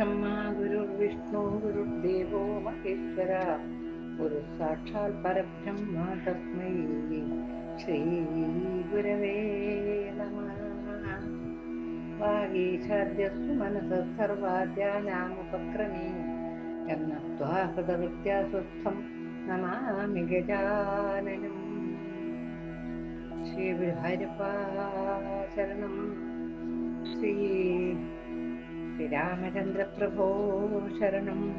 ബ്രഹ്മാ ഗുരുർവിഷ്ണു ഗുരുദേവോ മഹേശ്വര. ഗുരു സാക്ഷാൽ പരബ്രഹ്മ തസ്മൈ. ശ്രീ ഗുരവേ നമ. വാഗീശാദ്യസ്തു മനസ് സർവാദ്യാനാമുപക്രമേ. എന്ന ത്വാഹൃതവിദ്യാ സ്വസ്ഥം നമാമി ഗജാനനം. ശ്രീ വിഹാരിപ്പാചരണം ശ്രീ ശ്രീരാമചന്ദ്രപ്രഭോ ശരണം.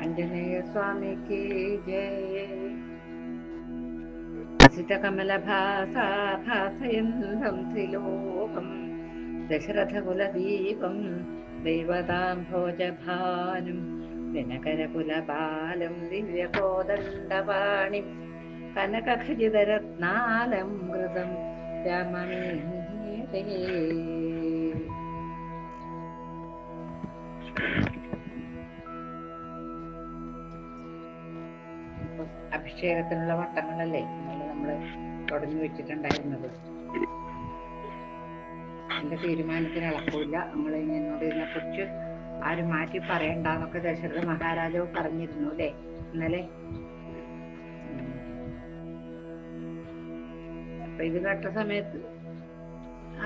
ആഞ്ജനേയ സ്വാമിക്ക് ജയ. സിതകമലഭാസാഭാസയന്തം ത്രിലോകം. ദശരഥകുലദീപം ദൈവതാം ഭോജഭാനും ദിനകരകുലബാലം ദിവ്യകോദണ്ഡപാണിം കനകഖചിതരത്നാലം മൃതം രാമമീരേ അഭിഷേകത്തിനുള്ള വട്ടങ്ങളല്ലേ നമ്മൾ തുടങ്ങി വെച്ചിട്ടുണ്ടായിരുന്നത്. എന്റെ തീരുമാനത്തിന് ഇളക്കില്ല നമ്മൾ എന്നോട് ഇതിനെ കുറിച്ച് ആരും മാറ്റി പറയണ്ടെന്നൊക്കെ ദശരഥ മഹാരാജാവ് പറഞ്ഞിരുന്നു അല്ലേ? ഇന്നലെ. അപ്പൊ ഇത് കേട്ട സമയത്ത്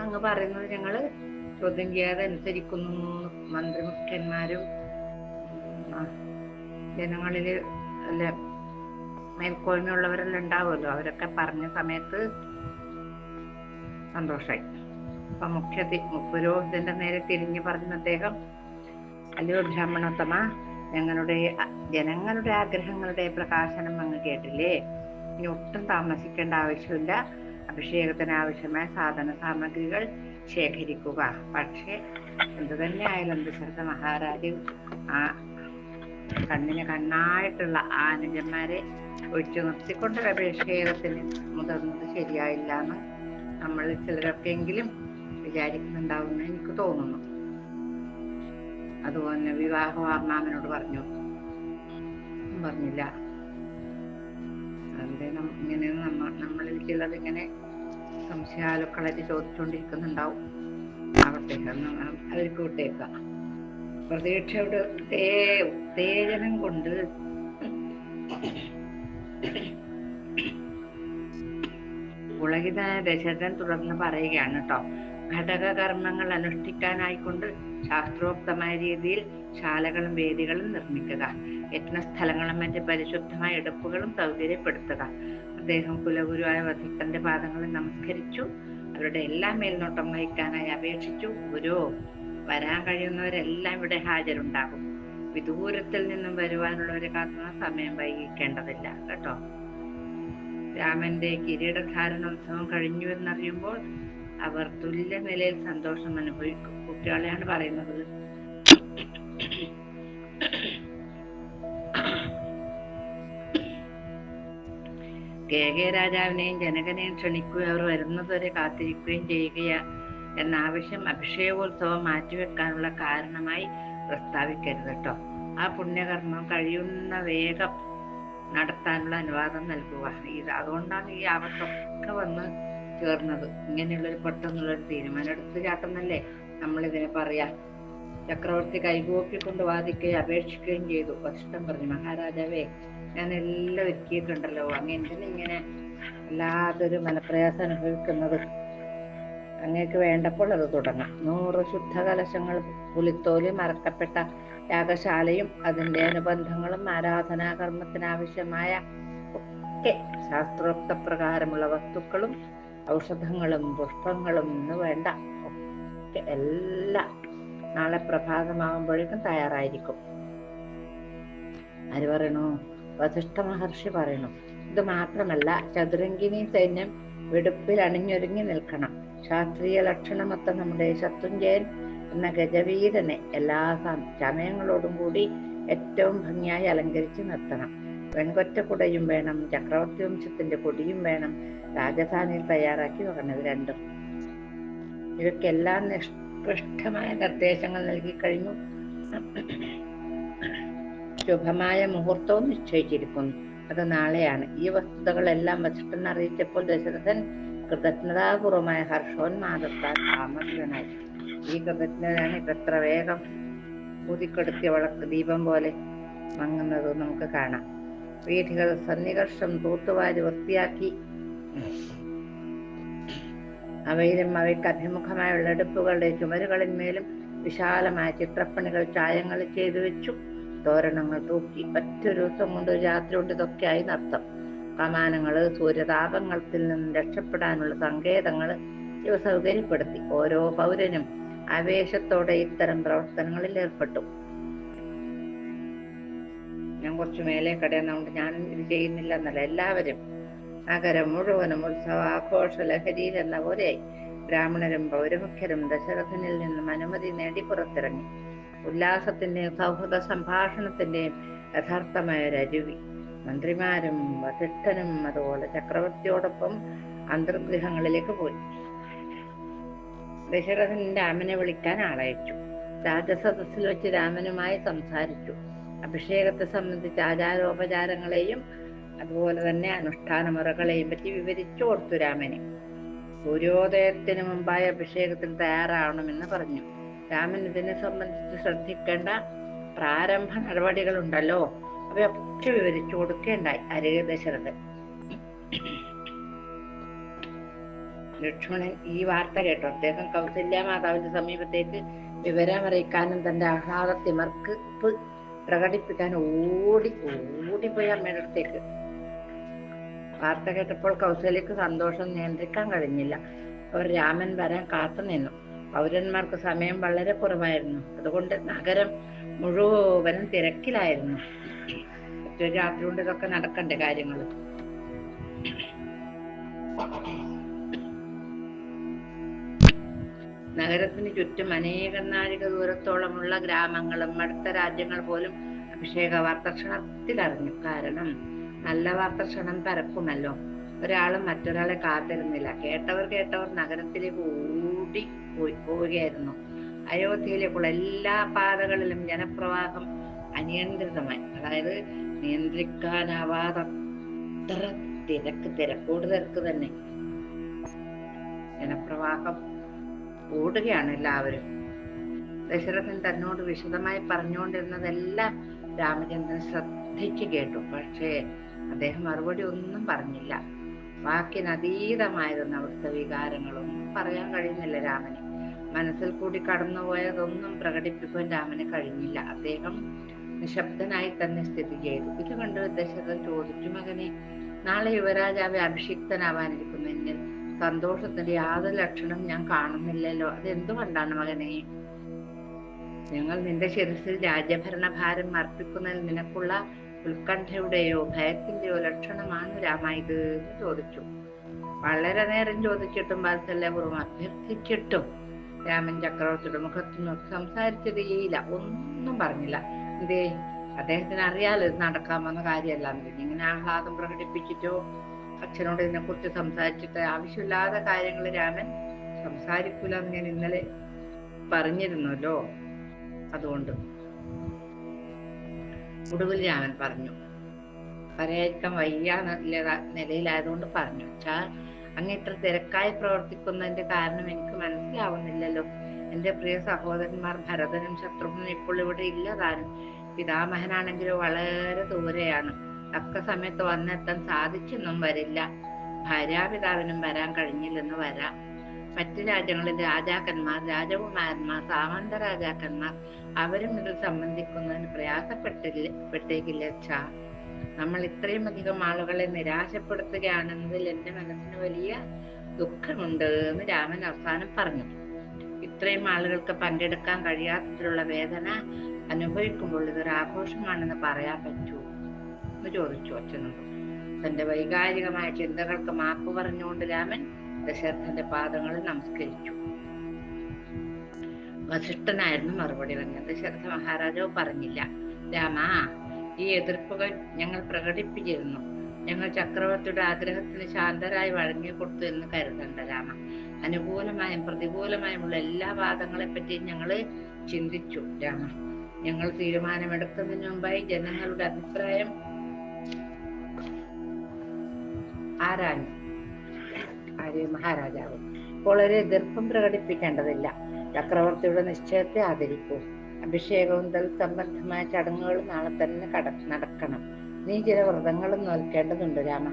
അങ്ങ് പറയുന്നത് ഞങ്ങൾ ചോദ്യം ചെയ്യാതെ അനുസരിക്കുന്നു മന്ത്രി മുഖ്യന്മാരും ഉം, ജനങ്ങളിൽ അല്ല മേൽക്കോയ്മയുള്ളവരെല്ലാം ഉണ്ടാവുമല്ലോ. അവരൊക്കെ പറഞ്ഞ സമയത്ത് സന്തോഷായി. അപ്പൊ മുഖ്യ പുരോഹിതന്റെ നേരെ തിരിഞ്ഞു പറഞ്ഞ അദ്ദേഹം അല്ലയോ ബ്രാഹ്മണോത്തമ ഞങ്ങളുടെ ജനങ്ങളുടെ ആഗ്രഹങ്ങളുടെ പ്രകാശനം അങ്ങ് കേട്ടില്ലേ? ഇനി ഒട്ടും താമസിക്കേണ്ട ആവശ്യമില്ല. അഭിഷേകത്തിന് ആവശ്യമായ സാധന സാമഗ്രികൾ ശേഖരിക്കുക. പക്ഷേ എന്ത് തന്നെ ആയാലും ദശരഥ മഹാരാജ് ആ കണ്ണിന് കണ്ണായിട്ടുള്ള ആനന്ദന്മാരെ ഒഴിച്ചു നിർത്തിക്കൊണ്ട് അഭിഷേകത്തിന് മുതിർന്നത് ശരിയായില്ല എന്ന് നമ്മൾ ചിലരൊക്കെയെങ്കിലും വിചാരിക്കുന്നുണ്ടാവുമെന്ന് എനിക്ക് തോന്നുന്നു. അതുപോലെ വിവാഹ വാർമാമനോട് പറഞ്ഞു. പറഞ്ഞില്ല. അതിന്റെ ഇങ്ങനെ നമ്മ നമ്മളിൽ ചിലർ ഇങ്ങനെ സംശയാലുക്കളായിട്ട് ചോദിച്ചുകൊണ്ടിരിക്കുന്നുണ്ടാവും. ആവട്ടെ അവർക്ക് വിട്ടേക്ക പ്രതീക്ഷയുടെ ഉത്തേ- ഉത്തേജനം കൊണ്ട് പുളകിതനായ ദശരഥൻ തുടർന്ന് പറയുകയാണ് കേട്ടോ. ഘടക കർമ്മങ്ങൾ അനുഷ്ഠിക്കാനായിക്കൊണ്ട് ശാസ്ത്രോക്തമായ രീതിയിൽ ശാലകളും വേദികളും നിർമ്മിക്കുക. യജ്ഞസ്ഥലങ്ങളും മറ്റ് പരിശുദ്ധമായ എടുപ്പുകളും സൗകര്യപ്പെടുത്തുക. അദ്ദേഹം കുലഗുരുവായ വസിഷ്ഠന്റെ പാദങ്ങളിൽ നമസ്കരിച്ചു. അവരുടെ എല്ലാം മേൽനോട്ടം വഹിക്കാനായി അപേക്ഷിച്ചു. ഗുരു വരാൻ കഴിയുന്നവരെല്ലാം ഇവിടെ ഹാജരുണ്ടാകും. വിദൂരത്തിൽ നിന്നും വരുവാനുള്ളവരെ കാത്തുന്ന സമയം വൈകിക്കേണ്ടതില്ല കേട്ടോ? രാമന്റെ കിരീടധാരണ കിരീടധാരണോത്സവം കഴിഞ്ഞു എന്നറിയുമ്പോൾ അവർ തുല്യ നിലയിൽ സന്തോഷം അനുഭവിക്കും. കുട്ടികളെയാണ് പറയുന്നത് കേകെ രാജാവിനെയും ജനകനെയും ക്ഷണിക്കുകയും അവർ വരുന്നതുവരെ കാത്തിരിക്കുകയും ചെയ്യുക എന്ന ആവശ്യം അഭിഷേകോത്സവം മാറ്റിവെക്കാനുള്ള കാരണമായി പ്രസ്താവിക്കരുത് കേട്ടോ. ആ പുണ്യകർമ്മം കഴിയുന്ന വേഗം നടത്താനുള്ള അനുവാദം നൽകുക. ഇത് അതുകൊണ്ടാണ് ഈ ആപത്തൊക്കെ വന്ന് ചേർന്നത്. ഇങ്ങനെയുള്ളൊരു പെട്ടെന്നുള്ളൊരു തീരുമാനം എടുത്തു ചാട്ടെന്നല്ലേ നമ്മളിതിനെ പറയാ. ചക്രവർത്തി കൈകൂപ്പിക്കൊണ്ട് വാദിക്കുകയും അപേക്ഷിക്കുകയും ചെയ്തു. വസിഷ്ഠം പറഞ്ഞു മഹാരാജാവേ ഞാൻ എല്ലാം ഒരുക്കിയിട്ടുണ്ടല്ലോ. അങ്ങ് എന്തിനാ ഇങ്ങനെ വല്ലാതൊരു മനപ്രയാസം അനുഭവിക്കുന്നത്. അങ്ങേക്ക് വേണ്ടപ്പോൾ അത് തുടങ്ങാം. നൂറ് ശുദ്ധ കലശങ്ങൾ പുലിത്തോലി മറക്കപ്പെട്ട യാഗശാലയും അതിന്റെ അനുബന്ധങ്ങളും ആരാധനാകർമ്മത്തിന് ആവശ്യമായ ഒക്കെ ശാസ്ത്രോക്ത പ്രകാരമുള്ള വസ്തുക്കളും ഔഷധങ്ങളും പുഷ്പങ്ങളും ഇന്ന് വേണ്ട. ഒക്കെ എല്ലാം നാളെ പ്രഭാതമാകുമ്പോഴേക്കും തയ്യാറായിരിക്കും. ആര് പറയണു? വസിഷ്ഠ മഹർഷി പറയുന്നു. ഇത് മാത്രമല്ല ചതുരങ്കിനി സൈന്യം വെടുപ്പിൽ അണിഞ്ഞൊരുങ്ങി നിൽക്കണം. ശാസ്ത്രീയ ലക്ഷണമൊത്ത നമ്മുടെ ശത്രുഞ്ജയൻ എന്ന ഗജവീരനെ എല്ലാ സമയങ്ങളോടും കൂടി ഏറ്റവും ഭംഗിയായി അലങ്കരിച്ച് നിർത്തണം. വെൺകൊറ്റ കുടയും വേണം ചക്രവർത്തി വംശത്തിന്റെ കൊടിയും വേണം രാജധാനിയിൽ തയ്യാറാക്കി വെക്കണം രണ്ടും. ഇവയ്ക്കെല്ലാം നിഷ്കൃഷ്ടമായ നിർദ്ദേശങ്ങൾ നൽകി കഴിഞ്ഞു. ശുഭമായ മുഹൂർത്തവും നിശ്ചയിച്ചിരിക്കുന്നു. അത് നാളെയാണ്. ഈ വസ്തുതകളെല്ലാം വസിഷ്ഠൻ അറിയിച്ചപ്പോൾ ദശരഥൻ കൃതജ്ഞതാപൂർവമായ ഹർഷോന്മാദത്താൽ ആമന്ത്രനായി ഈ കൃതജ്ഞതയാണ് ഇതെത്ര വേഗം ഊതിക്കെടുത്തിയ വളക്ക് ദീപം പോലെ മങ്ങുന്നത് നമുക്ക് കാണാം. വീഥികൾ സന്നികർഷം തൂത്തുവാരി വൃത്തിയാക്കി. അവയിലും അവയ്ക്ക് അഭിമുഖമായുള്ള അടുപ്പുകളുടെ ചുമരുകളിന്മേലും വിശാലമായ ചിത്രപ്പണികൾ ചായങ്ങൾ ചെയ്തു വെച്ചു. തോരണങ്ങൾ തൂക്കി ഒറ്റ ദിവസം കൊണ്ട് രാത്രി കൊണ്ട് ഇതൊക്കെയായി നർത്തം കമാനങ്ങൾ സൂര്യതാപങ്ങളിൽ നിന്ന് രക്ഷപ്പെടാനുള്ള സങ്കേതങ്ങൾ ഇവ സൗകര്യപ്പെടുത്തി ഓരോ പൗരനും ആവേശത്തോടെ ഇത്തരം പ്രവർത്തനങ്ങളിൽ ഏർപ്പെട്ടു. ഞാൻ കുറച്ച് മേലെ കടയുന്നതുകൊണ്ട് ഞാൻ ഇത് ചെയ്യുന്നില്ല എന്നല്ല. എല്ലാവരും നഗരം മുഴുവനും ഉത്സവ ആഘോഷ ലഹരിയിൽ എന്ന പോലെയായി. ബ്രാഹ്മണരും പൗരമുഖ്യരും ദശരഥനിൽ നിന്നും അനുമതി നേടി പുറത്തിറങ്ങി. ഉല്ലാസത്തിന്റെയും സൗഹൃദ സംഭാഷണത്തിന്റെയും യഥാർത്ഥമായ രരുവി മന്ത്രിമാരും വസിഷ്ഠനും അതുപോലെ ചക്രവർത്തിയോടൊപ്പം അന്തർഗൃഹങ്ങളിലേക്ക് പോയി. ദശരഥൻ രാമനെ വിളിക്കാൻ ആളയച്ചു. രാജസദസ്സിൽ വെച്ച് രാമനുമായി സംസാരിച്ചു. അഭിഷേകത്തെ സംബന്ധിച്ച ആചാരോപചാരങ്ങളെയും അതുപോലെ തന്നെ അനുഷ്ഠാന മുറകളെയും പറ്റി വിവരിച്ചു കൊടുത്തു രാമനെ. സൂര്യോദയത്തിന് മുമ്പായി അഭിഷേകത്തിന് തയ്യാറാവണമെന്ന് പറഞ്ഞു. രാമൻ ഇതിനെ സംബന്ധിച്ച് ശ്രദ്ധിക്കേണ്ട പ്രാരംഭ നടപടികളുണ്ടല്ലോ. അവയൊക്കെ വിവരിച്ചു കൊടുക്കേണ്ടായി അരികെ ദശരഥൻ ലക്ഷ്മണൻ ഈ വാർത്ത കേട്ടു. അദ്ദേഹം കൗസല്യ മാതാവിന്റെ സമീപത്തേക്ക് വിവരമറിയിക്കാനും തന്റെ ആഹ്ലാദത്തിമർക്കിപ്പ് പ്രകടിപ്പിക്കാൻ ഓടി ഓടിപ്പോയി അമ്മയുടെ അടുത്തേക്ക്. വാർത്ത കേട്ടപ്പോൾ കൗസല്യക്ക് സന്തോഷം നിയന്ത്രിക്കാൻ കഴിഞ്ഞില്ല. അവർ രാമൻ വരാൻ കാത്തു നിന്നു. പൗരന്മാർക്ക് സമയം വളരെ കുറവായിരുന്നു. അതുകൊണ്ട് നഗരം മുഴുവനും തിരക്കിലായിരുന്നു. ഒറ്റ രാത്രി കൊണ്ട് ഇതൊക്കെ നടക്കണ്ടേ കാര്യങ്ങൾ? നഗരത്തിന് ചുറ്റും അനേകം നാഴിക ദൂരത്തോളമുള്ള ഗ്രാമങ്ങളും അടുത്ത രാജ്യങ്ങൾ പോലും അഭിഷേക വാർത്ത ക്ഷണത്തിലറിഞ്ഞു കാരണം നല്ല വാർത്ത ക്ഷണം പരക്കുമല്ലോ ഒരാളും മറ്റൊരാളെ കാത്തിരുന്നില്ല. കേട്ടവർ കേട്ടവർ നഗരത്തിലേക്ക് ഓടി പോയി പോവുകയായിരുന്നു. അയോധ്യയിലേക്കുള്ള എല്ലാ പാതകളിലും ജനപ്രവാഹം അനിയന്ത്രിതമായി. അതായത് നിയന്ത്രിക്കാനാവാതത്ര തിരക്ക് തിരക്കോട് തിരക്ക് തന്നെ. ജനപ്രവാഹം ഓടുകയാണ് എല്ലാവരും. ദശരഥൻ തന്നോട് വിശദമായി പറഞ്ഞുകൊണ്ടിരുന്നതെല്ലാം രാമചന്ദ്രൻ ശ്രദ്ധിച്ചു കേട്ടു. പക്ഷേ അദ്ദേഹം മറുപടി ഒന്നും പറഞ്ഞില്ല. വാക്കിനതീതമായിരുന്ന അവിടുത്തെ വികാരങ്ങളൊന്നും പറയാൻ കഴിയുന്നില്ല രാമന്. മനസ്സിൽ കൂടി കടന്നുപോയതൊന്നും പ്രകടിപ്പിക്കാൻ രാമന് കഴിഞ്ഞില്ല. അദ്ദേഹം നിശബ്ദനായി തന്നെ സ്ഥിതി ചെയ്തു. ഇത് കണ്ട് ദശരഥൻ ചോദിച്ചു മകനെ നാളെ യുവരാജാവെ അഭിഷിക്തനാവാനിരിക്കുന്നതിന് സന്തോഷത്തിന്റെ യാതൊരു ലക്ഷണം ഞാൻ കാണുന്നില്ലല്ലോ. അത് എന്തുകൊണ്ടാണ് മകനെ? ഞങ്ങൾ നിന്റെ ശിരസിൽ രാജ്യഭരണ ഭാരം അർപ്പിക്കുന്നതിൽ നിനക്കുള്ള ഉത്കണ്ഠയുടെയോ ഭയത്തിന്റെയോ ലക്ഷണമാണ് രാമ ഇത് എന്ന് ചോദിച്ചു. വളരെ നേരം ചോദിച്ചിട്ടും വാത്സല്യപൂർവം അഭ്യർത്ഥിച്ചിട്ടും രാമൻ ചക്രവർത്തിയുടെ മുഖത്ത് നോക്കി സംസാരിച്ചതേയില്ല. ഒന്നും പറഞ്ഞില്ല. ഇതേ അദ്ദേഹത്തിന് അറിയാലോ ഇത് നടക്കാമെന്ന കാര്യമല്ല ഇങ്ങനെ ആഹ്ലാദം പ്രകടിപ്പിച്ചിട്ടോ അച്ഛനോട് ഇതിനെ കുറിച്ച് സംസാരിച്ചിട്ട് ആവശ്യമില്ലാത്ത കാര്യങ്ങൾ രാമൻ സംസാരിക്കൂല എന്ന് ഞാൻ ഇന്നലെ പറഞ്ഞിരുന്നല്ലോ. അതുകൊണ്ട് ഒടുവിൽ രാമൻ പറഞ്ഞു. പറയാതിരിക്കാൻ വയ്യ നിലയിലായതുകൊണ്ട് പറഞ്ഞു. അച്ഛാ അങ്ങ് ഇത്ര തിരക്കായി പ്രവർത്തിക്കുന്നതിന്റെ കാരണം എനിക്ക് മനസ്സിലാവുന്നില്ലല്ലോ. എന്റെ പ്രിയ സഹോദരന്മാർ ഭരതനും ശത്രുഘ്നും ഇപ്പോൾ ഇവിടെ ഇല്ല താനും പിതാമഹനാണെങ്കിലോ വളരെ ദൂരെയാണ്. തക്ക സമയത്ത് വന്നെത്താൻ സാധിച്ചെന്നും വരില്ല. ഭാര്യാപിതാവിനും വരാൻ കഴിഞ്ഞില്ലെന്ന് വരാം. മറ്റു രാജ്യങ്ങളിൽ രാജാക്കന്മാർ രാജകുമാരന്മാർ സാമന്ത രാജാക്കന്മാർ അവരും ഇതിൽ സംബന്ധിക്കുന്നതിന് പ്രയാസപ്പെട്ടില്ല പെട്ടേക്കില്ല. ഛാ നമ്മൾ ഇത്രയും അധികം ആളുകളെ നിരാശപ്പെടുത്തുകയാണെന്നതിൽ എന്റെ മനസ്സിന് വലിയ ദുഃഖമുണ്ട് എന്ന് രാമൻ അവസാനം പറഞ്ഞു. ഇത്രയും ആളുകൾക്ക് പങ്കെടുക്കാൻ കഴിയാത്തതിലുള്ള വേദന അനുഭവിക്കുമ്പോൾ ഇതൊരു ആഘോഷമാണെന്ന് പറയാൻ പറ്റൂ എന്ന് ചോദിച്ചു അച്ഛനോട്. തന്റെ വൈകാരികമായ ചിന്തകൾക്ക് മാപ്പ് പറഞ്ഞുകൊണ്ട് രാമൻ ദശരഥന്റെ പാദങ്ങളിൽ നമസ്കരിച്ചു. വസിഷ്ഠനായിരുന്നു മറുപടി പറഞ്ഞത്. ദശരഥ മഹാരാജാവ് പറഞ്ഞില്ല. രാമ ഈ എതിർപ്പുകൾ ഞങ്ങൾ പ്രകടിപ്പിച്ചിരുന്നു. ഞങ്ങൾ ചക്രവർത്തിയുടെ ആഗ്രഹത്തിന് ശാന്തരായി വഴങ്ങിക്കൊടുത്തു എന്ന് കരുതണ്ട രാമ. അനുകൂലമായും പ്രതികൂലമായുമുള്ള എല്ലാ വാദങ്ങളെ പറ്റിയും ഞങ്ങൾ ചിന്തിച്ചു രാമ. ഞങ്ങൾ തീരുമാനമെടുക്കുന്നതിന് മുമ്പായി ജനങ്ങളുടെ അഭിപ്രായം ആരാഞ്ഞു. ആര്യ മഹാരാജാവ്. വളരെ എതിർപ്പും പ്രകടിപ്പിക്കേണ്ടതില്ല. ചക്രവർത്തിയുടെ നിശ്ചയത്തെ ആദരിക്കൂ. അഭിഷേകവും തൽ സംബന്ധമായ ചടങ്ങുകൾ നാളെ തന്നെ കട നടക്കണം. നീ ചില വ്രതങ്ങളും നോൽക്കേണ്ടതുണ്ട് രാമ.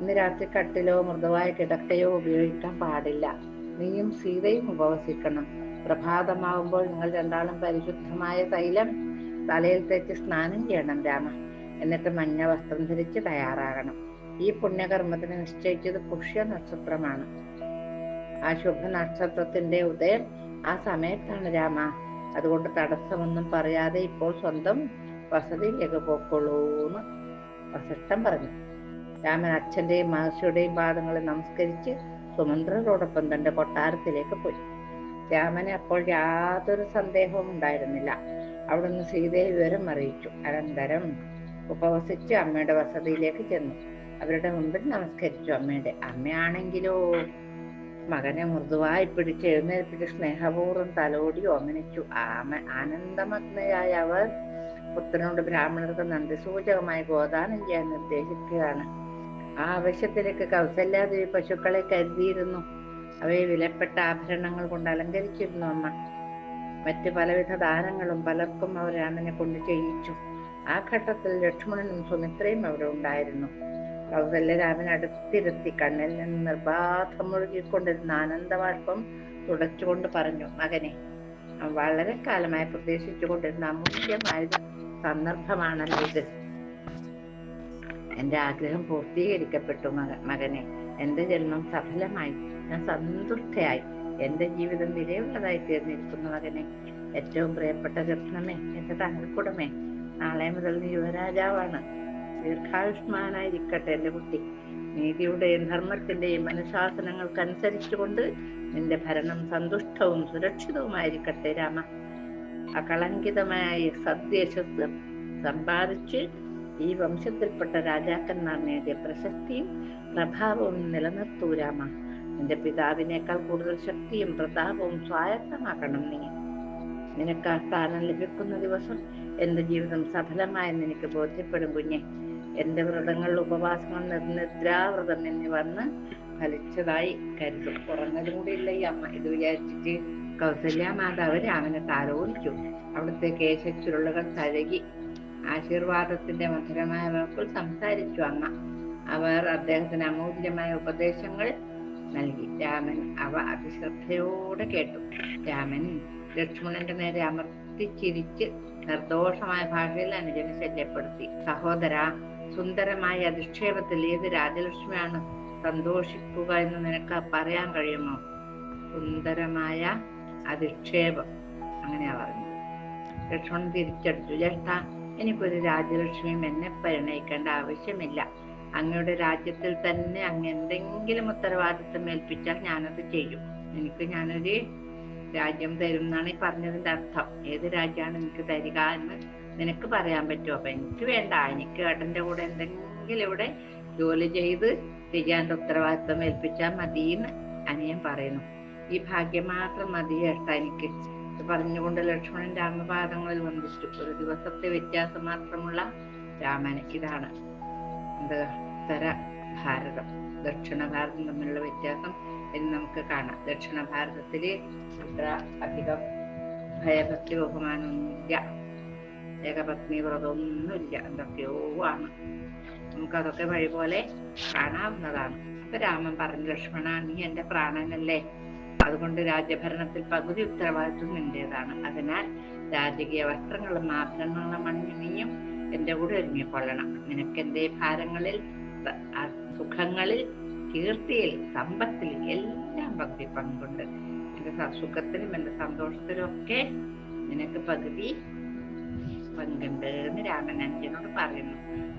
ഇന്ന് രാത്രി കട്ടിലോ മൃദുവായ കിടക്കയോ ഉപയോഗിക്കാൻ പാടില്ല. നീയും സീതയും ഉപവസിക്കണം. പ്രഭാതമാവുമ്പോൾ നിങ്ങൾ രണ്ടാളും പരിശുദ്ധമായ തൈലം തലയിൽ തേച്ച് സ്നാനം ചെയ്യണം രാമ. എന്നിട്ട് മഞ്ഞ വസ്ത്രം ധരിച്ച് തയ്യാറാകണം. ഈ പുണ്യകർമ്മത്തിന് നിശ്ചയിച്ചത് പുഷ്യ നക്ഷത്രമാണ്. ആ ശുഭ നക്ഷത്രത്തിന്റെ ഉദയം ആ സമയത്താണ് രാമ. അതുകൊണ്ട് തടസ്സമൊന്നും പറയാതെ ഇപ്പോൾ സ്വന്തം വസതിയിലേക്ക് പോക്കൊള്ളൂന്ന് വസിഷ്ഠൻ പറഞ്ഞു. രാമൻ അച്ഛന്റെയും മഹർഷിയുടെയും പാദങ്ങളെ നമസ്കരിച്ച് സുമന്ത്രരോടൊപ്പം തന്റെ കൊട്ടാരത്തിലേക്ക് പോയി. രാമന് അപ്പോൾ യാതൊരു സന്ദേഹവും ഉണ്ടായിരുന്നില്ല. അവിടുന്ന് സീതയെ വിവരം അറിയിച്ചു. അനന്തരം ഉപവസിച്ച് അമ്മയുടെ വസതിയിലേക്ക് ചെന്നു. അവരുടെ മുമ്പിൽ നമസ്കരിച്ചു. അമ്മയുടെ അമ്മയാണെങ്കിലോ മകനെ മൃദുവായി പിടിച്ച് എഴുന്നേൽപ്പിച്ച് സ്നേഹപൂർവം തലോടി ഓമനിച്ചു ആമ ആനന്ദമഗ്നയായ അവർ പുത്രനോട് ബ്രാഹ്മണർക്ക് നന്ദിസൂചകമായി ഗോദാനം ചെയ്യാൻ നിർദ്ദേശിക്കുകയാണ്. ആ ആവശ്യത്തിലേക്ക് കൗസല്യാദേവി പശുക്കളെ കരുതിയിരുന്നു. അവയെ വിലപ്പെട്ട ആഭരണങ്ങൾ കൊണ്ട് അലങ്കരിച്ചിരുന്നു അമ്മ. മറ്റ് പലവിധ ദാനങ്ങളും പലർക്കും അവർ രാമനെ കൊണ്ട് ചെയ്യിച്ചു. ആ ഘട്ടത്തിൽ ലക്ഷ്മണനും സുമിത്രയും അവിടെ ഉണ്ടായിരുന്നു. കൗസല്യ രാമൻ അടുത്തിരുത്തി കണ്ണിൽ നിന്ന് നിർബാധം മുഴുകിക്കൊണ്ടിരുന്ന ആനന്ദബാഷ്പം തുടച്ചുകൊണ്ട് പറഞ്ഞു മകനെ വളരെ കാലമായി പ്രതീക്ഷിച്ചുകൊണ്ടിരുന്ന അമൂല്യമായ സന്ദർഭമാണല്ലോ ഇത്. എന്റെ ആഗ്രഹം പൂർത്തീകരിക്കപ്പെട്ടു മക മകനെ. എന്റെ ജന്മം സഫലമായി. ഞാൻ സന്തുഷ്ടയായി. എന്റെ ജീവിതം വിലയുള്ളതായി തീർന്നിരിക്കുന്നു മകനെ. ഏറ്റവും പ്രിയപ്പെട്ട കൃഷ്ണമേ എന്റെ തങ്ങൾക്കുടമേ നാളെ മുതൽ നീ യുവരാജാവാണ്. ദീർഘായുഷ്മാനായിരിക്കട്ടെ എന്റെ കുട്ടി. നീതിയുടെയും ധർമ്മത്തിന്റെയും അനുശാസനങ്ങൾക്കനുസരിച്ചുകൊണ്ട് നിന്റെ ഭരണം സന്തുഷ്ടവും സുരക്ഷിതവുമായിരിക്കട്ടെ രാമ. അകളങ്കിതമായ സദ്യശസ് സമ്പാദിച്ച് ഈ വംശത്തിൽപ്പെട്ട രാജാക്കന്മാർ നേടിയ പ്രശസ്തിയും പ്രഭാവവും നിലനിർത്തൂ രാമ. നിന്റെ പിതാവിനേക്കാൾ കൂടുതൽ ശക്തിയും പ്രതാപവും സ്വായത്തമാക്കണം നീ. നിനക്ക് ആ സ്ഥാനം ലഭിക്കുന്ന ദിവസം എന്റെ ജീവിതം സഫലമായെന്ന് എനിക്ക് ബോധ്യപ്പെടും കുഞ്ഞെ. എന്റെ വ്രതങ്ങൾ ഉപവാസങ്ങൾ നിർനിദ്രാവ്രതം എന്നിവ വന്ന് ഫലിച്ചതായി കരുതും. ഉറങ്ങലും കൂടി ഇല്ല ഈ അമ്മ. ഇത് വിചാരിച്ചിട്ട് കൗസല്യ മാതാവ് രാമനെ താരോലിച്ചു അവിടുത്തെ കേശച്ചുരുളുകൾ തഴകി ആശീർവാദത്തിന്റെ മധുരമായ വാക്കുകൾ സംസാരിച്ചു അമ്മ. അവർ അദ്ദേഹത്തിന് അമൂല്യമായ ഉപദേശങ്ങൾ നൽകി. രാമൻ അവ അതിശ്രദ്ധയോടെ കേട്ടു. രാമൻ ലക്ഷ്മണന്റെ നേരെ അമർത്തിച്ചിരിച്ച് നിർദോഷമായ ഭാഷയിൽ അനുജനെ ശല്യപ്പെടുത്തി. സഹോദര സുന്ദരമായ അധിക്ഷേപത്തിൽ ഏത് രാജലക്ഷ്മിയാണ് സന്തോഷിക്കുക എന്ന് നിനക്ക് പറയാൻ കഴിയുമോ? സുന്ദരമായ അധിക്ഷേപം. അങ്ങനെയാ പറഞ്ഞത്. ലക്ഷ്മണൻ തിരിച്ചെടുത്തു ജ്യേഷ്ഠ എനിക്കൊരു രാജലക്ഷ്മിയും എന്നെ പരിണയിക്കേണ്ട ആവശ്യമില്ല. അങ്ങയുടെ രാജ്യത്തിൽ തന്നെ അങ്ങ് എന്തെങ്കിലും ഉത്തരവാദിത്വം ഏൽപ്പിച്ചാൽ ഞാനത് ചെയ്യും. എനിക്ക് ഞാനൊരു രാജ്യം തരും എന്നാണ് ഈ പറഞ്ഞതിന്റെ അർത്ഥം. ഏത് രാജ്യമാണ് എനിക്ക് തരിക എന്ന് നിനക്ക് പറയാൻ പറ്റുമോ? അപ്പൊ എനിക്ക് വേണ്ട. എനിക്ക് ഏട്ടന്റെ കൂടെ എന്തെങ്കിലും ഇവിടെ ജോലി ചെയ്ത് ചെയ്യാന്റെ ഉത്തരവാദിത്വം ഏൽപ്പിച്ചാൽ മതിയെന്ന് അനിയൻ പറയുന്നു. ഈ ഭാഗ്യം മാത്രം മതി ഏട്ട എനിക്ക്. പറഞ്ഞുകൊണ്ട് ലക്ഷ്മണൻ രാമപാദങ്ങളിൽ വന്ദിച്ചു. ഒരു ദിവസത്തെ വ്യത്യാസം മാത്രമുള്ള രാമന് ഇതാണ്. ഉത്തര ഭാരതം. ദക്ഷിണ ഭാരതം തമ്മിലുള്ള വ്യത്യാസം എന്ന് നമുക്ക് കാണാം. ദക്ഷിണ ഭാരതത്തിൽ അത്ര അധികം ഭയഭക്തി ബഹുമാനമൊന്നുമില്ല. ഏകപത്നി വ്രതമൊന്നുമില്ല എന്തൊക്കെയോ ആണ്. നമുക്കതൊക്കെ വഴിപോലെ കാണാവുന്നതാണ്. അപ്പൊ രാമൻ പറഞ്ഞു ലക്ഷ്മണ നീ എന്റെ പ്രാണനല്ലേ? അതുകൊണ്ട് രാജ്യഭരണത്തിൽ പകുതി ഉത്തരവാദിത്വം നിന്റേതാണ്. അതിനാൽ രാജകീയ വസ്ത്രങ്ങളും ആഭരണങ്ങളും അണിഞ്ഞ് എന്റെ കൂടെ ഒരുങ്ങിക്കൊള്ളണം നിനക്ക് എന്റെ ഭാരങ്ങളിൽ സുഖങ്ങളിൽ കീർത്തിയിൽ സമ്പത്തിൽ എല്ലാം പകുതി പങ്കുണ്ട്. എന്റെ സസുഖത്തിലും സുഖത്തിലും എന്റെ സന്തോഷത്തിലും ഒക്കെ നിനക്ക് പകുതി പങ്കുണ്ട് എന്ന് രാമൻ എന്നോട് പറയുന്നു.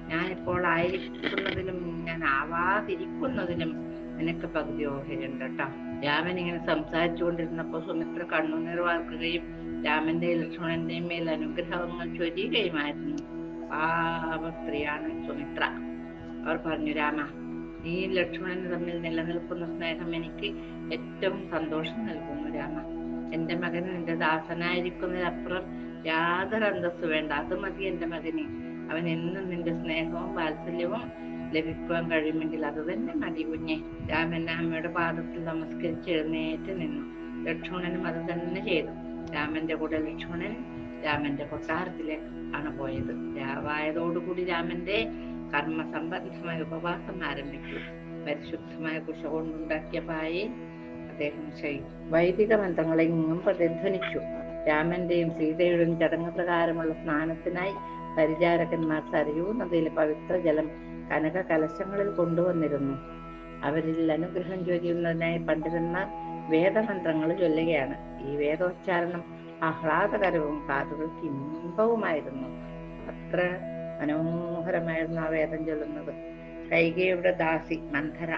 ഞാൻ ഇപ്പോൾ ആയിരിക്കുന്നതിലും ഞാൻ ആവാതിരിക്കുന്നതിലും നിനക്ക് പകുതി ഓഹരിയുണ്ട് കേട്ടോ. രാമൻ ഇങ്ങനെ സംസാരിച്ചുകൊണ്ടിരുന്നപ്പോ സുമിത്ര കണ്ണുനീർ വാർക്കുകയും രാമന്റെ ലക്ഷ്മണന്റെയും മേൽ അനുഗ്രഹങ്ങൾ ചൊരിയുകയുമായിരുന്നു. പാവ സ്ത്രീയാണ് സുമിത്ര. അവർ പറഞ്ഞു രാമ നീ ലക്ഷ്മണന് തമ്മിൽ നിലനിൽക്കുന്ന സ്നേഹം എനിക്ക് ഏറ്റവും സന്തോഷം നൽകുന്നു രാമ. എന്റെ മകൻ എന്റെ ദാസനായിരിക്കുന്നതിനപ്പുറം യാതൊരു അന്തസ്സ് വേണ്ട. അത് മതി എന്റെ മകന്. അവൻ എന്നും നിന്റെ സ്നേഹവും വാത്സല്യവും ലഭിക്കുവാൻ കഴിയുമെങ്കിൽ അത് തന്നെ മതി കുഞ്ഞെ. രാമൻ അമ്മയുടെ പാദത്തിൽ നമസ്കരിച്ച് എഴുന്നേറ്റ് നിന്നു. ലക്ഷ്മണനും അത് തന്നെ ചെയ്തു. രാമന്റെ കൂടെ ലക്ഷ്മണൻ രാമന്റെ കൊട്ടാരത്തിലേക്ക് ആണ് പോയത്. രാവായതോടുകൂടി രാമന്റെ കർമ്മസംബന്ധമായ ഉപവാസം ആരംഭിച്ചു. പരിശുദ്ധമായ കുശ കൊണ്ടുണ്ടാക്കിയ പായെ അദ്ദേഹം ചെയ്തു. വൈദിക മന്ത്രങ്ങളെങ്ങും പ്രതിധ്വനിച്ചു. രാമന്റെയും സീതയുടെയും ചടങ്ങ് പ്രകാരമുള്ള സ്നാനത്തിനായി പരിചാരകന്മാർ സരയൂ നദിയിലെ പവിത്ര ജലം കനക കലശങ്ങളിൽ കൊണ്ടുവന്നിരുന്നു. അവരിൽ അനുഗ്രഹം ചോദിക്കുന്നതിനായി പണ്ഡിതന്മാർ വേദമന്ത്രങ്ങൾ ചൊല്ലുകയാണ്. ഈ വേദോച്ചാരണം ആഹ്ലാദകരവും കാതുകൾക്ക് ഇമ്പവുമായിരുന്നു. അത്ര മനോഹരമായിരുന്നു ആ വേദം ചൊല്ലുന്നത്. കൈകയുടെ ദാസി മന്ധര.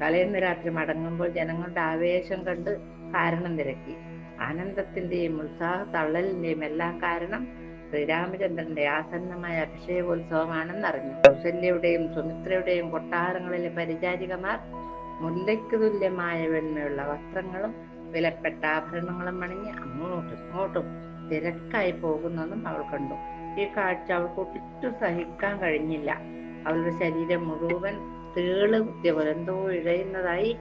തലേന്ന് രാത്രി മടങ്ങുമ്പോൾ ജനങ്ങളുടെ ആവേശം കണ്ട് കാരണം തിരക്കി ആനന്ദത്തിന്റെയും ഉത്സാഹ തള്ളലിന്റെയും എല്ലാം കാരണം ശ്രീരാമചന്ദ്രന്റെ ആസന്നമായ അഭിഷേകോത്സവമാണെന്നറിഞ്ഞു. കൗസല്യയുടെയും സുമിത്രയുടെയും കൊട്ടാരങ്ങളിലെ പരിചാരികമാർ മുല്ലയ്ക്ക് തുല്യമായ വെണ്മയുള്ള വസ്ത്രങ്ങളും വിലപ്പെട്ട ആഭരണങ്ങളും അണിഞ്ഞ് അങ്ങോട്ടും ഇങ്ങോട്ടും തിരക്കായി പോകുന്നതും അവൾ കണ്ടു. ഈ കാഴ്ച അവൾക്ക് ഒട്ടും സഹിക്കാൻ കഴിഞ്ഞില്ല. അവളുടെ ശരീരം മുഴുവൻ തേൾ കുത്തിയ എന്തോ ഇഴയുന്നതായി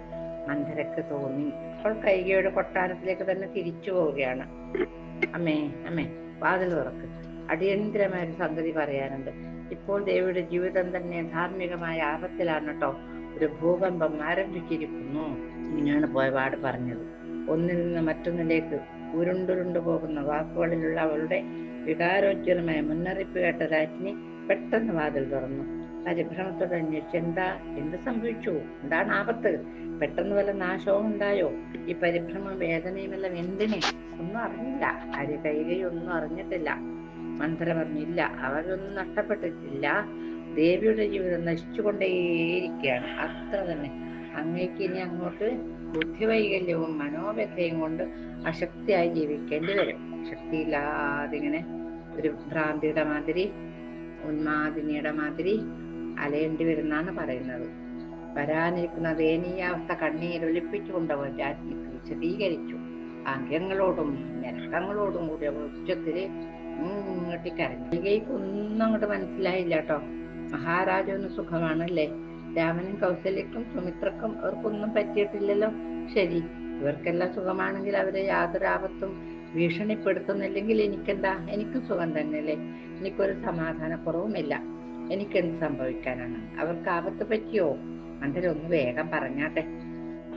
മന്ധരക്ക് തോന്നി. അവൾ കൈകയുടെ കൊട്ടാരത്തിലേക്ക് തന്നെ തിരിച്ചു പോവുകയാണ്. അമ്മേ അമ്മേ വാതിൽ തുറക്ക്. അടിയന്തരമായ ഒരു സംഗതി പറയാനുണ്ട്. ഇപ്പോൾ ദേവിയുടെ ജീവിതം തന്നെ ധാർമ്മികമായ ആപത്തിലാണ് കേട്ടോ ഒരു ഭൂകമ്പം ആരംഭിച്ചിരിക്കുന്നു. ഇങ്ങനെയാണ് പോയപാട് പറഞ്ഞത്. ഒന്നിൽ നിന്ന് മറ്റൊന്നിലേക്ക് ഉരുണ്ടുരുണ്ടു പോകുന്ന വാക്കുകളിലുള്ള അവളുടെ വികാരോജ്വലമായ മുന്നറിയിപ്പ് കേട്ട രാജ്ഞി പെട്ടെന്ന് വാതിൽ തുറന്നു. പരിഭ്രമത്തോടെ അന്വേഷിച്ചു എന്താ എന്ത് സംഭവിച്ചു? എന്താണ് ആപത്ത്? പെട്ടെന്ന് വല്ല നാശവും ഉണ്ടായോ? ഈ പരിഭ്രമം വേദനയുമെല്ലാം എന്തിനെ? ഒന്നും അറിഞ്ഞില്ല. ആര്യ കൈകൈ ഒന്നും അറിഞ്ഞിട്ടില്ല. മന്ത്രം പറഞ്ഞില്ല അവരൊന്നും നഷ്ടപ്പെട്ടിട്ടില്ല. ദേവിയുടെ ജീവിതം നശിച്ചുകൊണ്ടേയിരിക്കുകയാണ്. അത്ര തന്നെ. അങ്ങേക്ക് ഇനി അങ്ങോട്ട് ബുദ്ധിവൈകല്യവും മനോവ്യഥയും കൊണ്ട് അശക്തിയായി ജീവിക്കേണ്ടി വരും. ശക്തിയില്ലാതെ ഇങ്ങനെ ഒരു ഭ്രാന്തിയുടെ മാതിരി ഉന്മാദിനിയുടെ മാതിരി അലയേണ്ടി വരുന്നാണ് പറയുന്നത്. വരാനിരിക്കുന്ന ദയനീയാവസ്ഥ കണ്ണീരൊലിപ്പിച്ചുകൊണ്ട് അവർ രാജ്ഞിക്ക് വിശദീകരിച്ചു. അംഗങ്ങളോടും നരകങ്ങളോടും കൂടി അവൾ ഉച്ചത്തിൽ ഇങ്ങോട്ടിക്കരഞ്ഞു ഒന്നും അങ്ങോട്ട് മനസ്സിലായില്ല കേട്ടോ. മഹാരാജാവിന് സുഖമാണല്ലേ? രാമനും കൗസല്യക്കും സുമിത്രക്കും അവർക്കൊന്നും പറ്റിയിട്ടില്ലല്ലോ. ശരി ഇവർക്കെല്ലാം സുഖമാണെങ്കിൽ അവരെ യാതൊരു ആപത്തും ഭീഷണിപ്പെടുത്തുന്നില്ലെങ്കിൽ എനിക്കെന്താ? എനിക്കും സുഖം തന്നെയല്ലേ? എനിക്കൊരു സമാധാനക്കുറവുമില്ല. എനിക്കെന്ത് സംഭവിക്കാനാണ്? അവർക്ക് ആപത്ത് പറ്റിയോ? മണ്ടര ഒന്ന് വേഗം പറഞ്ഞാട്ടെ.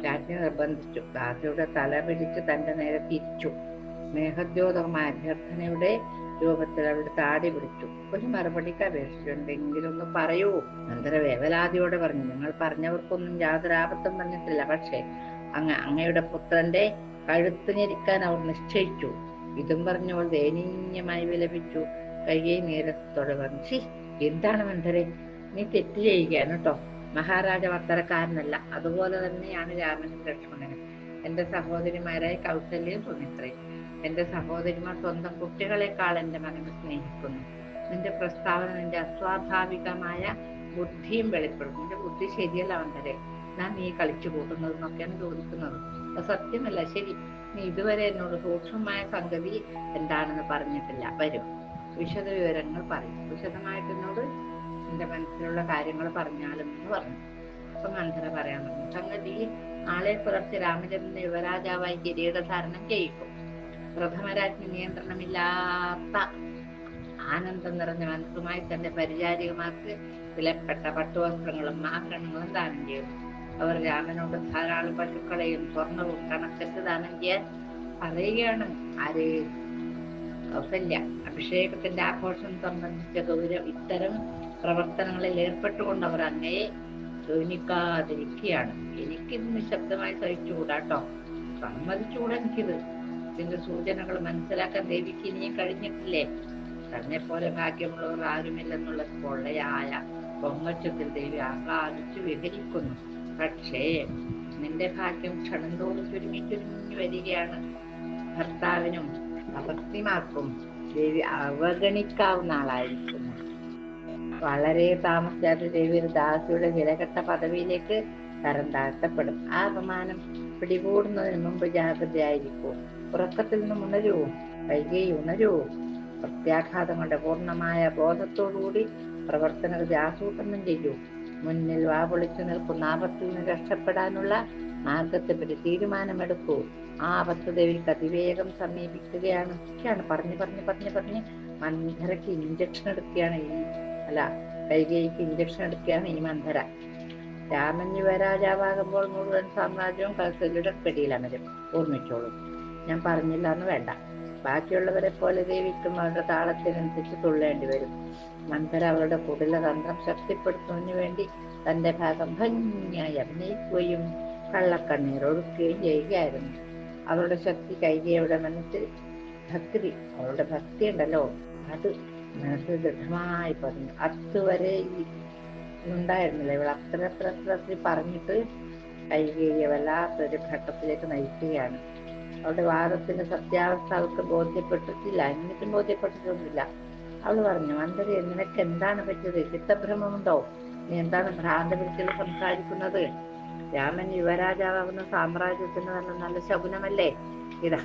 രാജ്ഞി നിർബന്ധിച്ചു. ദാസിയുടെ തല പിടിച്ച് തന്റെ നേരെ തിരിച്ചു. സ്നേഹദ്യോതകമായ അഭ്യർത്ഥനയുടെ രൂപത്തിൽ അവൾ താടി പിടിച്ചു. ഒരു മറുപടിക്ക് അപേക്ഷിച്ചുണ്ടെങ്കിലൊന്ന് ഒന്ന് പറയൂ. അന്തര വേവലാതിയോടെ പറഞ്ഞു. നിങ്ങൾ പറഞ്ഞവർക്കൊന്നും യാതൊരു ആപത്തും വന്നിട്ടില്ല. പക്ഷേ അങ്ങ അങ്ങയുടെ പുത്രന്റെ കഴുത്തിനിരിക്കാൻ അവർ നിശ്ചയിച്ചു. ഇതും പറഞ്ഞവൾ ദയനീയമായി വിലപിച്ചു. കയ്യെ നേരത്തോടെ പറഞ്ഞു "ഛീ, എന്താണ് മന്ധരെ നീ തെറ്റ് ചെയ്യുകയാണ് കേട്ടോ മഹാരാജ വർത്തരക്കാരനല്ല അതുപോലെ തന്നെയാണ് രാമനും ലക്ഷ്മണനും. എന്റെ സഹോദരിമാരായ കൗസല്യയും സുമിത്രയും എന്റെ സഹോദരിമാർ സ്വന്തം കുട്ടികളെക്കാൾ എന്റെ മകനെ സ്നേഹിക്കുന്നു. നിന്റെ പ്രസ്താവന നിന്റെ അസ്വാഭാവികമായ ബുദ്ധിയും വെളിപ്പെടും നിന്റെ ബുദ്ധി ശരിയല്ല മന്ധരെ ഞാൻ നീ കളിച്ചു കൂട്ടുന്നത് എന്നൊക്കെയാണ് ചോദിക്കുന്നത്. സത്യമല്ല. ശരി നീ ഇതുവരെ എന്നോട് സൂക്ഷ്മമായ സംഗതി എന്താണെന്ന് പറഞ്ഞിട്ടില്ല. വരും. വിശദ വിവരങ്ങൾ പറയും. വിശദമായിട്ട് എന്നോട് മനസ്സിലുള്ള കാര്യങ്ങൾ പറഞ്ഞാലും എന്ന് പറഞ്ഞു. അപ്പൊ മന്ധര പറയാൻ പറഞ്ഞു. സംഗതി നാളെ പുലർച്ചെ രാമചന്ദ്രൻ യുവരാജാവായി കിരീടധാരണം ചെയ്യിക്കും പ്രഥമരാജ്ഞി നിയന്ത്രണമില്ലാത്ത ആനന്ദം നിറഞ്ഞ മനസ്സുമായി തന്റെ പരിചാരികമാർക്ക് വിലപ്പെട്ട പട്ടുവസ്ത്രങ്ങളും ആഭരണങ്ങളും ദാനം ചെയ്തു. അവർ രാമനോട് ധാരാളം പശുക്കളെയും സ്വർണവും കണക്കെട്ട് ദാനം ചെയ്യാൻ പറയുകയാണ്. ആര്? കൗസല്യ അഭിഷേകത്തിന്റെ ആഘോഷം സംബന്ധിച്ച ഗൗരവ ഇത്തരം പ്രവർത്തനങ്ങളിൽ ഏർപ്പെട്ടുകൊണ്ട് അവർ അങ്ങയെ ഗൗനിക്കാതിരിക്കുകയാണ് എനിക്കിത് നിശബ്ദമായി സഹിച്ചുകൂടാട്ടോ. സമ്മതിച്ചുകൂടാ എനിക്കിത് ഇതിന്റെ സൂചനകൾ മനസ്സിലാക്കാൻ ദേവിക്ക് ഇനിയും കഴിഞ്ഞിട്ടില്ലേ? തന്നെ പോലെ ഭാഗ്യമുള്ളവർ ആരുമില്ലെന്നുള്ള പൊള്ളയായ പൊങ്ങച്ചത്തിൽ ദേവി ആഹ്ലാദിച്ചു വിഹരിക്കുന്നു. പക്ഷേ നിന്റെ ഭാഗ്യം ക്ഷണം തോന്നി ചുരുങ്ങി ചുരുങ്ങി വരികയാണ്. ഭർത്താവിനും ഭക്തിമാർക്കും ദേവി അവഗണിക്കാവുന്ന ആളായിരിക്കുന്നു. വളരെ താമസിയാതെ ദേവി ഒരു ദാസിയുടെ വിലകെട്ട പദവിയിലേക്ക് തരം താഴ്ത്തപ്പെടും. ആ അപമാനം പിടികൂടുന്നതിന് മുമ്പ് ജാഗ്രതയായിരിക്കൂ. ഉറക്കത്തിൽ നിന്നും ഉണരൂ വൈകി ഉണരൂ. പ്രത്യാഘാതങ്ങളുടെ പൂർണമായ ബോധത്തോടുകൂടി പ്രവർത്തന ആസൂത്രണം ചെയ്യൂ. മുന്നിൽ വാ പൊളിച്ചു നിൽക്കുന്ന ആപത്തിൽ നിന്ന് രക്ഷപ്പെടാനുള്ള മാർഗത്തെപ്പറ്റി തീരുമാനമെടുക്കൂ. ആ അബദ്ധദേവിക്ക് അതിവേഗം സമീപിക്കുകയാണ്. ഒക്കെയാണ്. പറഞ്ഞു പറഞ്ഞു പറഞ്ഞു പറഞ്ഞ് മന്ധരക്ക് ഇഞ്ചക്ഷൻ എടുക്കുകയാണ്. ഈ അല്ല കൈകേയിക്ക് ഇഞ്ചക്ഷൻ എടുക്കുകയാണ് ഈ മന്ധര രാമൻ യുവരാജാവാകുമ്പോൾ മുഴുവൻ സാമ്രാജ്യവും കൗസല്യയുടെ പിടിയിലമരും ഓർമ്മിച്ചോളൂ. ഞാൻ പറഞ്ഞില്ല എന്ന് വേണ്ട. ബാക്കിയുള്ളവരെ പോലെ ദേവിക്കും അവരുടെ താളത്തിനനുസരിച്ച് തുള്ളേണ്ടി വരും. മന്ധര അവരുടെ കുടില തന്ത്രം ശക്തിപ്പെടുത്തുന്നതിന് വേണ്ടി തന്റെ ഭാഗം ഭംഗിയായി അഭിനയിക്കുകയും കള്ളക്കണ്ണീർ ഒഴുക്കുകയും ചെയ്യുകയായിരുന്നു. അവളുടെ ശക്തി കൈകി കൈകയുടെ മനസ്സിൽ ഭക്തി അവരുടെ ഭക്തി ഉണ്ടല്ലോ. അത് മനസ്സിൽ ദൃഢമായി പറഞ്ഞു അതുവരെ ഉണ്ടായിരുന്നില്ല. ഇവൾ അത്ര അത്ര അത്ര അത്ര പറഞ്ഞിട്ട് കൈകേയെ വല്ലാത്തൊരു ഘട്ടത്തിലേക്ക് നയിക്കുകയാണ്. അവളുടെ വാദത്തിന്റെ സത്യാവസ്ഥ അവൾക്ക് ബോധ്യപ്പെട്ടിട്ടില്ല. എന്നിട്ടും ബോധ്യപ്പെട്ടിട്ടൊന്നുമില്ല. അവൾ പറഞ്ഞു അന്തരി നിനക്ക് എന്താണ് പറ്റിയത്? ചിത്തഭ്രമമുണ്ടോ? നീ എന്താണ് ഭ്രാന്ത പിടിച്ചത് സംസാരിക്കുന്നത്? രാമൻ യുവരാജാവുന്ന സാമ്രാജ്യത്തിന് തന്നെ നല്ല ശകുനമല്ലേ? ഇതാ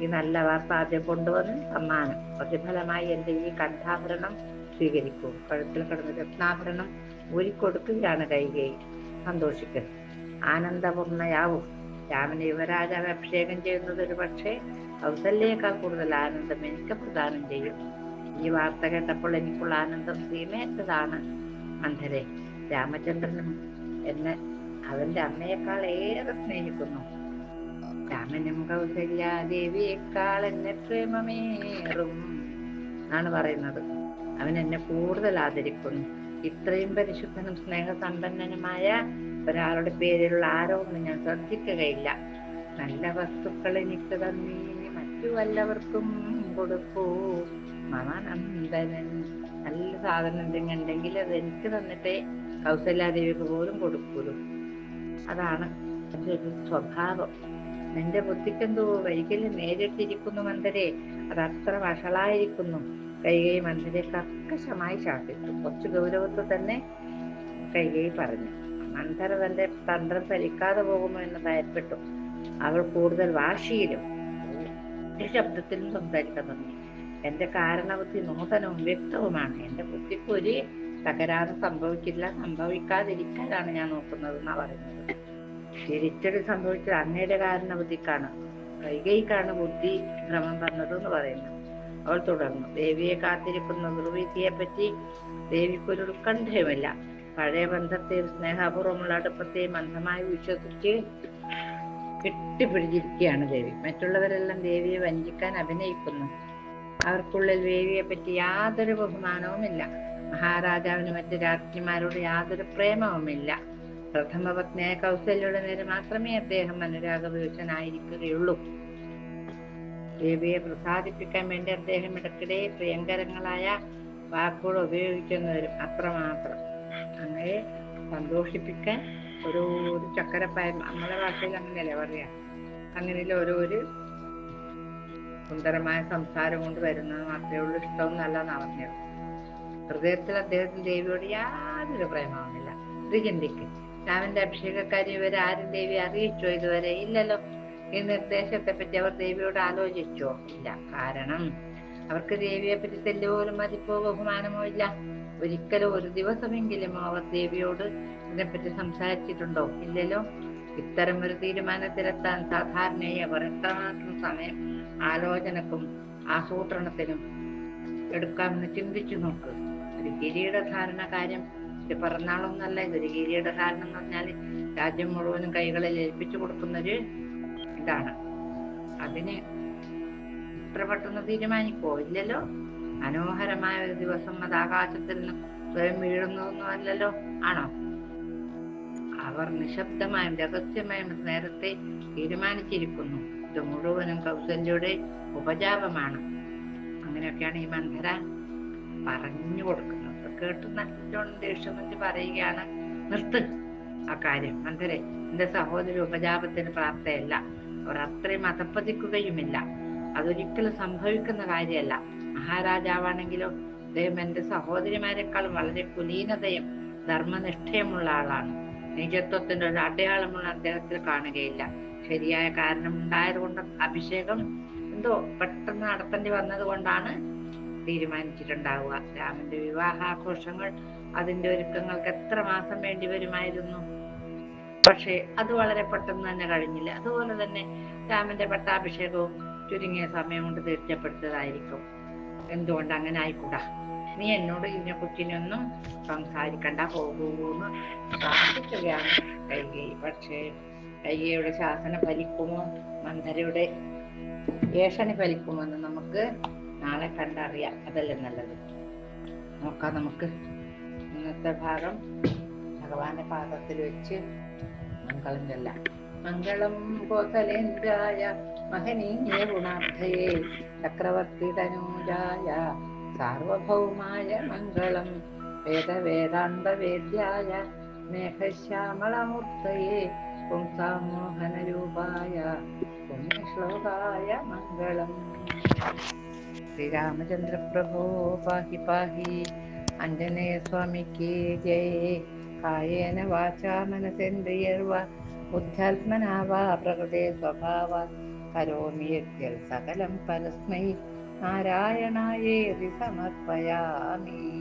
ഈ നല്ല വാർത്ത ആദ്യം കൊണ്ടുവന്ന് സമ്മാനം. പ്രതിഫലമായി എന്റെ ഈ കണ്ഠാഭരണം സ്വീകരിക്കൂ. കഴുത്തിൽ കിടന്ന രത്നാഭരണം ഊരിക്കൊടുക്കുകയാണ് കൈകേയി സന്തോഷിക്കുക ആനന്ദപൂർണയാവും. രാമൻ യുവരാജാവ് അഭിഷേകം ചെയ്യുന്നത് ഒരു പക്ഷേ കൗസല്യേക്കാൾ കൂടുതൽ ആനന്ദം എനിക്ക് പ്രദാനം ചെയ്യും. ഈ വാർത്ത കേട്ടപ്പോൾ എനിക്കുള്ള ആനന്ദം സീമേറ്റതാണ് അന്ധരെ രാമചന്ദ്രനും എന്നെ അവന്റെ അമ്മയെക്കാൾ ഏറെ സ്നേഹിക്കുന്നു. രാമനും കൗസല്യ ദേവിയേക്കാൾ എന്നെ പ്രേമമേറും ആണ് പറയുന്നത്. അവൻ എന്നെ കൂടുതൽ ആദരിക്കുന്നു. ഇത്രയും പരിശുദ്ധനും സ്നേഹസമ്പന്നനുമായ ഒരാളുടെ പേരിലുള്ള ആരോപണം ഞാൻ ശ്രദ്ധിക്കുകയില്ല. നല്ല വസ്തുക്കൾ എനിക്ക് തന്നീ മറ്റു വല്ലവർക്കും കൊടുക്കൂ. മമനന്ദനൻ നല്ല സാധനം എന്തെങ്കിലും ഉണ്ടെങ്കിൽ അത് എനിക്ക് തന്നിട്ടേ കൗസല്യാദേവിക്ക് പോലും കൊടുക്കൂലു അതാണ് ഒരു സ്വഭാവം. നിന്റെ ബുദ്ധിക്കെന്തോ വൈകല്യം നേരിട്ടിരിക്കുന്നു മന്ദരെ അത് അത്ര വഷളായിരിക്കുന്നു. കൈകൈ മന്ദരെ കർക്കശമായി ശാസിച്ചു കുറച്ച് ഗൗരവത്തിൽ തന്നെ കൈകൈ പറഞ്ഞു. മന്ദര തന്റെ തന്ത്രം ഫലിക്കാതെ പോകുമോ എന്ന് ഭയപ്പെട്ടു. അവൾ കൂടുതൽ വാശിയിലും ശബ്ദത്തിലും സംസാരിക്കാൻ തുടങ്ങി. എന്റെ കാരണബുദ്ധി നൂതനവും വ്യക്തവുമാണ്. എന്റെ ബുദ്ധിക്ക് ഒരു തകരാറ് സംഭവിക്കില്ല സംഭവിക്കാതിരിക്കാനാണ് ഞാൻ നോക്കുന്നത് എന്നാ പറയുന്നത്. തിരിച്ചടി സംഭവിച്ചത് അങ്ങയുടെ കാരണ ബുദ്ധിക്കാണ് കൈകൈക്കാണ് ബുദ്ധി ഭ്രമം വന്നത് എന്ന് പറയുന്നു. അവൾ തുടർന്നു. ദേവിയെ കാത്തിരിക്കുന്ന ദുർവിധിയെ പറ്റി ദേവിക്കൊരു ഉത്കണ്ഠയുമില്ല. പഴയ ബന്ധത്തെയും സ്നേഹപൂർവമുള്ള അടുപ്പത്തെയും അന്ധമായി വിശ്വസിച്ച് കെട്ടിപ്പിടിച്ചിരിക്കുകയാണ് ദേവി. മറ്റുള്ളവരെല്ലാം ദേവിയെ വഞ്ചിക്കാൻ അഭിനയിക്കുന്നു. അവർക്കുള്ളിൽ ദേവിയെ പറ്റി യാതൊരു ബഹുമാനവുമില്ല. മഹാരാജാവിന് മറ്റ് രാജ്ഞിമാരോട് യാതൊരു പ്രേമവുമില്ല. പ്രഥമ പത്നിയായ കൗസല്യയുടെ നേരെ മാത്രമേ അദ്ദേഹം അനുരാഗവിവശനായിരിക്കുകയുള്ളൂ. ദേവിയെ പ്രസാദിപ്പിക്കാൻ വേണ്ടി അദ്ദേഹം ഇടയ്ക്കിടെ പ്രിയങ്കരങ്ങളായ വാക്കുകൾ ഉപയോഗിക്കുന്നവരും വരും അത്രമാത്രം. അങ്ങനെ സന്തോഷിപ്പിക്കാൻ ഒരു ഒരു ചക്കരപ്പായ നമ്മളെ ഭാഷയിൽ അങ്ങനെയല്ലേ പറയാ? അങ്ങനെയുള്ള ഓരോ ഒരു സുന്ദരമായ സംസാരം കൊണ്ട് വരുന്നത് മാത്രമേ ഉള്ളൂ. ഇഷ്ടവും നല്ലതെന്നാ പറഞ്ഞത്. ഹൃദയത്തിൽ അദ്ദേഹത്തിന് ദേവിയോട് യാതൊരു പ്രേമവുമില്ല. ഇത് ചിന്തിക്കും. രാമന്റെ അഭിഷേകക്കാരി ഇവരെ ആരും ദേവി അറിയിച്ചോ ഇതുവരെ? ഇല്ലല്ലോ. ഈ നിർദ്ദേശത്തെ പറ്റി അവർ ദേവിയോട് ആലോചിച്ചോ? ഇല്ല. കാരണം അവർക്ക് ദേവിയെ പറ്റി തെല്ലുപോലും മതിപ്പോ ബഹുമാനമോ ഇല്ല. ഒരിക്കലും ഒരു ദിവസമെങ്കിലും അവർ ദേവിയോട് ഇതിനെപ്പറ്റി സംസാരിച്ചിട്ടുണ്ടോ? ഇല്ലല്ലോ. ഇത്തരം ഒരു തീരുമാനത്തിലെത്താൻ സാധാരണയായി അവർ എത്രമാത്രം സമയം ആലോചനക്കും ആസൂത്രണത്തിനും എടുക്കാമെന്ന് ചിന്തിച്ചു നോക്ക്. ഒരു കിരീടധാരണ കാര്യം ഇത് പിറന്നാളൊന്നല്ല. ഇതൊരു കിരീടധാരണം എന്ന് പറഞ്ഞാൽ രാജ്യം മുഴുവനും കൈകളിൽ ഏൽപ്പിച്ചു കൊടുക്കുന്നൊരു ഇതാണ്. അതിന് ഇത്ര പെട്ടെന്ന് തീരുമാനിക്കോ ഇല്ലല്ലോ. മനോഹരമായ ഒരു ദിവസം അത് ആകാശത്തിൽ നിന്ന് സ്വയം വീഴുന്നതൊന്നും അല്ലല്ലോ. ആണോ? അവർ നിശബ്ദമായും രഹസ്യമായും നേരത്തെ തീരുമാനിച്ചിരിക്കുന്നു. ഇത് മുഴുവനും കൗസല്യയുടെ ഉപജാപമാണ്. അങ്ങനെയൊക്കെയാണ് ഈ മന്ധര പറഞ്ഞു കൊടുക്കുന്നത്. കേട്ട് നല്ലോണം ദേഷ്യം വെച്ച് പറയുകയാണ്. നിർത്ത് ആ കാര്യം. അന്തരെ എന്റെ സഹോദരി ഉപജാപത്തിന് പ്രാപ്തയല്ല. അവർ അത്രയും അതപ്പതിക്കുകയുമില്ല അതൊരിക്കലും സംഭവിക്കുന്ന കാര്യമല്ല. മഹാരാജാവാണെങ്കിലോ അദ്ദേഹം എന്റെ സഹോദരിമാരെക്കാളും വളരെ കുലീനതയും ധർമ്മനിഷ്ഠയുമുള്ള ആളാണ്. നിജത്വത്തിന്റെ ഒരു അടയാളമുള്ള അദ്ദേഹത്തിൽ കാണുകയില്ല. ശരിയായ കാരണം ഉണ്ടായത് കൊണ്ട് അഭിഷേകം എന്തോ പെട്ടെന്ന് നടത്തേണ്ടി വന്നത് കൊണ്ടാണ് തീരുമാനിച്ചിട്ടുണ്ടാവുക. രാമന്റെ വിവാഹാഘോഷങ്ങൾ അതിന്റെ ഒരുക്കങ്ങൾക്ക് എത്ര മാസം വേണ്ടി വരുമായിരുന്നു? പക്ഷേ അത് വളരെ പെട്ടെന്ന് തന്നെ കഴിഞ്ഞില്ല. അതുപോലെ തന്നെ രാമന്റെ പട്ടാഭിഷേകവും ചുരുങ്ങിയ സമയം കൊണ്ട് തീർച്ചപ്പെടുത്തതായിരിക്കും. എന്തുകൊണ്ട് അങ്ങനെ ആയിക്കൂടാ? നീ എന്നോട് ഇതിനെ കുറിച്ചിനൊന്നും സംസാരിക്കണ്ട പോകൂന്ന് പ്രാർത്ഥിക്കുകയാണ് കൈകൈ പക്ഷേ കൈകയുടെ ശാസന ഫലിക്കുമോ? മന്ധരയുടെ ഏഷണി ഫലിക്കുമെന്ന് നമുക്ക് നാളെ കണ്ടറിയാം. അതല്ലേ നല്ലത്. നോക്കാം നമുക്ക്. ഇന്നത്തെ ഭാഗം ഭഗവാന്റെ പാദത്തിൽ വെച്ച് മംഗളം ചെല്ലാം. മംഗളം കോസലേന്ദ്രായ മഹനീയ ഗുണാർത്ഥയെ ചക്രവർത്തി തനൂജായ സാർവഭൗമായ മംഗളം വേദവേദാന്ത വേദ്യായ മേഘശ്യാമളമൂർത്തയെ പുംസാമോഹനരൂപായ പുണ്യശ്ലോകായ മംഗളം. ശ്രീരാമചന്ദ്ര പ്രഭോ പാഹി പാഹി. അഞ്ജനേയ സ്വാമിക്ക് ജയ. കായേന വാചാ മനസേന്ദ്രിയർവ. ബുദ്ധ്യാത്മനാ വാ പ്രകൃതേ സ്വഭാവ. കരോമി സകലം പരസ്മൈ. നാരായണായേതി സമർപ്പയാമി.